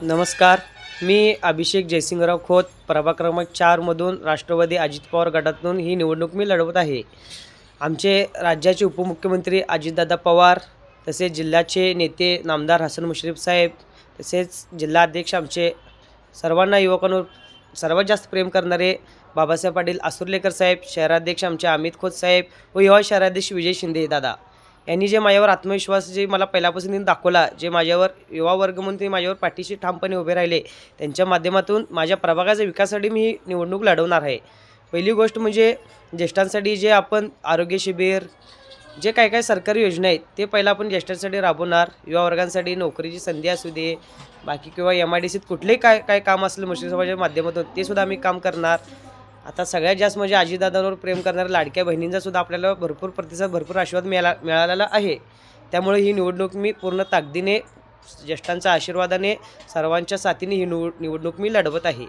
नमस्कार मी अभिषेक जयसिंगराव खोत प्रभाग क्रमांक चारमधून राष्ट्रवादी अजित पवार गटातून ही निवडणूक मी लढवत आहे. आमचे राज्याचे उपमुख्यमंत्री अजितदादा पवार तसेच जिल्ह्याचे नेते नामदार हसन मुश्रीफ साहेब तसेच जिल्हाध्यक्ष आमचे सर्वांना युवकांवर सर्वात जास्त प्रेम करणारे बाबासाहेब पाटील आसुर्लेकर साहेब शहराध्यक्ष आमचे अमित खोत साहेब व युवा शहराध्यक्ष विजय शिंदे दादा. यांनी जे माझ्यावर आत्मविश्वास जे मला पहिल्यापासून त्यांनी दाखवला जे माझ्यावर युवा वर्ग म्हणून ते माझ्यावर पाठीशी ठामपणे उभे राहिले त्यांच्या माध्यमातून माझ्या प्रभागाच्या विकासासाठी मी ही निवडणूक लढवणार आहे. पहिली गोष्ट म्हणजे ज्येष्ठांसाठी जे आपण आरोग्य शिबिर जे काय काय सरकारी योजना आहेत ते पहिलं आपण ज्येष्ठांसाठी राबवणार. युवा वर्गांसाठी नोकरीची संधी असू दे बाकी किंवा एम आय डी सीत कुठलेही काय काय काम असलं मुस्लिम समाजाच्या माध्यमातून ते सुद्धा आम्ही काम करणार. आता सगळ्यात जास्त म्हणजे आजीदादांवर प्रेम करणाऱ्या लाडक्या बहिणींचा सुद्धा आपल्याला भरपूर प्रतिसाद भरपूर आशीर्वाद मिळाला मिळालेला आहे. त्यामुळे ही निवडणूक मी पूर्ण ताकदीने ज्येष्ठांच्या आशीर्वादाने सर्वांच्या साथीने ही निवड निवडणूक मी लढवत आहे.